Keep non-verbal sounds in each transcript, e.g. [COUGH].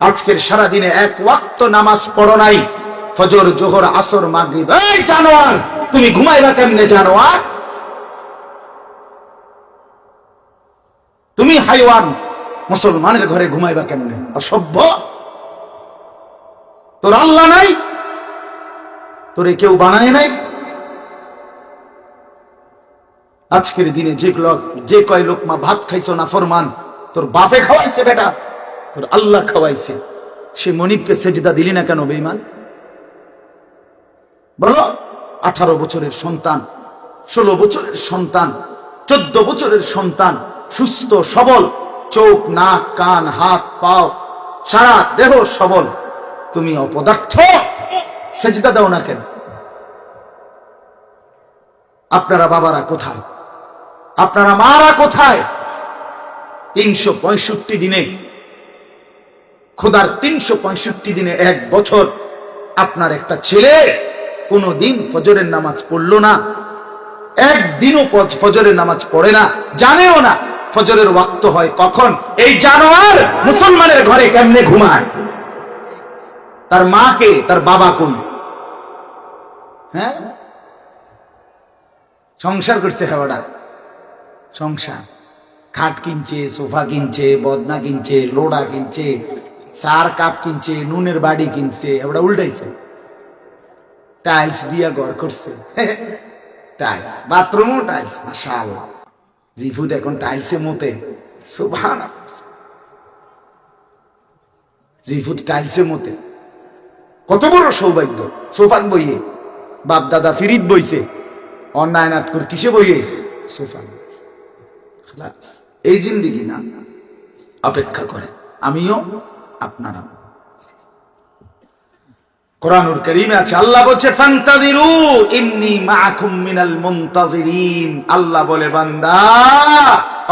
আজকের সারা দিনে এক ওয়াক্ত নামাজ পড়ো নাই। ফজর, জোহর, আসর, মাগরিব। এই জানোয়ার, তুমি ঘুমাইবা কেমনে জানোয়ার? তুমি হাইওয়ান, মুসলমানের ঘরে ঘুমাইবা কেমনে? অসভ্য? তোর আল্লাহ নাই? তোরে কেউ বানায় নাই? আজকের দিনে যে লোক যে কয় লোকমা ভাত খাইছো না ফরমান, তোর বাপে খাওয়াইছে বেটা। তোর আল্লাহ খাওয়াইছে। সে মনিবকে সেজদা দিলি না কেন বেইমান বলো, আঠারো বছরের সন্তান, ষোলো বছরের সন্তান, চোদ্দ বছরের সন্তান, সুস্থ, সবল, চোখ, নাক, কান, হাত, পাও, সারা দেহ সবল। তুমি অপদার্থ, সেজদা দাও না কেন? আপনারা বাবারা কোথায়? আপনারা মারা কোথায়? তিনশো পঁয়ষট্টি দিনে খোদার তিনশো পঁয়ষট্টি দিনে এক বছর আপনার একটা ছেলে কোনো দিন ফজরের নামাজ পড়ল না। একদিনও ফজরের নামাজ পড়ে না। জানেও না ফজরের ওয়াক্ত হয় কখন। এই জানোয়ার মুসলমানের ঘরে কেমনে ঘুমায়? তার মাকে তার বাবা কই? হ্যাঁ? সংসার করছে হেওয়াটা সংসার। খাট কিনছে, সোফা কিনছে, বদনা কিনছে, লোডা কিনছে চার কাপ কিনছে, নুনের বাড়ি কিনছে এবার উল্টাইছে। টাইলস দিয়া ঘর করছে। [LAUGHS] টাইলস, বাথরুমও টাইলস মাশাল জিফুদ এখন টাইলসে মতে। সুভান জিফুদ টাইলসে মতে। কত বড় সৌভাগ্য সোফাত বইয়ে। বাপ দাদা ফিরিত বইছে, অন্যায় নাত করে কিসে বইয়ে? সোফাত এই জিন্দিগি না, অপেক্ষা করেন। আমিও আপনারা কোরআনুর করিমে আছে, আল্লাহ বলছে, ফান্তাজিরু ইন্নী মাআকুম মিনাল মুনতাজিরিন। আল্লাহ বলে, বান্দা,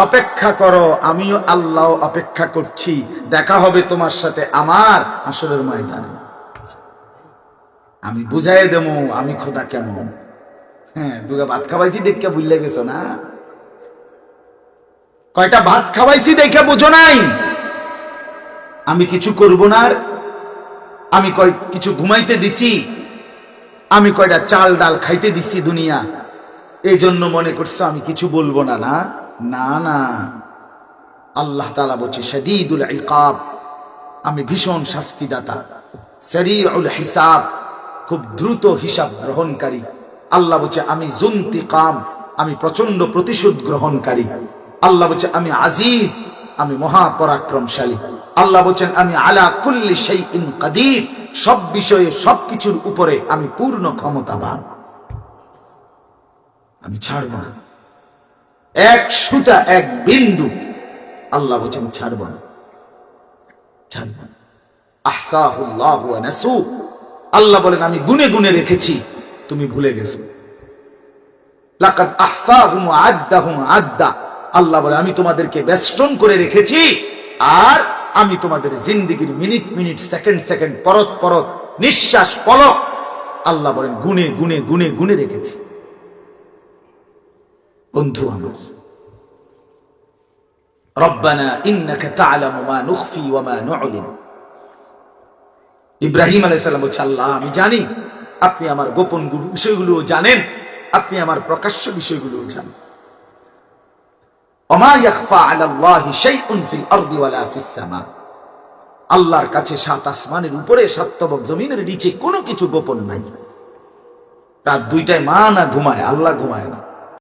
অপেক্ষা করো, আমিও আল্লাহ অপেক্ষা করছি। দেখা হবে তোমার সাথে আমার আসরের ময়দানে। আমি বুঝাই দেবো, আমি খোদা কেমন হ্যাঁ দুগা ভাত খাওয়াইছি দেখে বুঝলে গেছো না? কয়টা ভাত খাওয়াইছি দেখে বুঝো নাই? আমি কিছু করব না আমি কয় কিছু ঘুমাইতে দিছি, আমি কয়টা চাল ডাল খাইতে দিছি দুনিয়া। এই জন্য মনে করছ আমি কিছু বলব না না? না না। আল্লাহ তালা বলছে, শদীদুল ইকাব। আমি ভীষণ শাস্তিদাতা। সরিউল হিসাব, খুব দ্রুত হিসাব গ্রহণকারী। আল্লাহ বলছে, আমি জুন্তি কাম আমি প্রচণ্ড প্রতিশোধ গ্রহণকারী। আল্লাহ বলছে, আমি আজিজ, আমি মহাপরাক্রমশালী আল্লাহ বলছেন, আমি আলা কুল্লি সেই ইন কাদির, সব বিষয়ে সব কিছুর উপরে আমি পূর্ণ ক্ষমতাবান। আমি ছাড়ব না। এক সুতা, এক বিন্দু, আল্লাহ বলছেন ছাড়ব না। ছাড়ব না। আহসাহুল্লাহু আল্লাহ বলেন, আমি গুনে গুনে রেখেছি, তুমি ভুলে গেছো। লাকাদ আহসাহুম আদ্দাহুম আদ্দা। আল্লাহ বলে আমি তোমাদেরকে বেষ্টন করে রেখেছি, আর আমি তোমাদের জিন্দিগির মিনিট মিনিট, সেকেন্ড সেকেন্ড, পরত পরত, নিঃশ্বাস, পলক, আল্লাহ বলেন, গুনে গুনে গুনে গুনে রেখেছি। বন্ধু আমার ইব্রাহিম আমি জানি, আপনি আমার গোপন বিষয়গুলো জানেন, আপনি আমার প্রকাশ্য বিষয়গুলো জানেন। আল্লাহর কাছে সাত আসমানের উপরে সাতবক জমিনের নিচে কোনো কিছু গোপন নাই। রাত দুইটায় মা না ঘুমায়, আল্লাহ ঘুমায় না।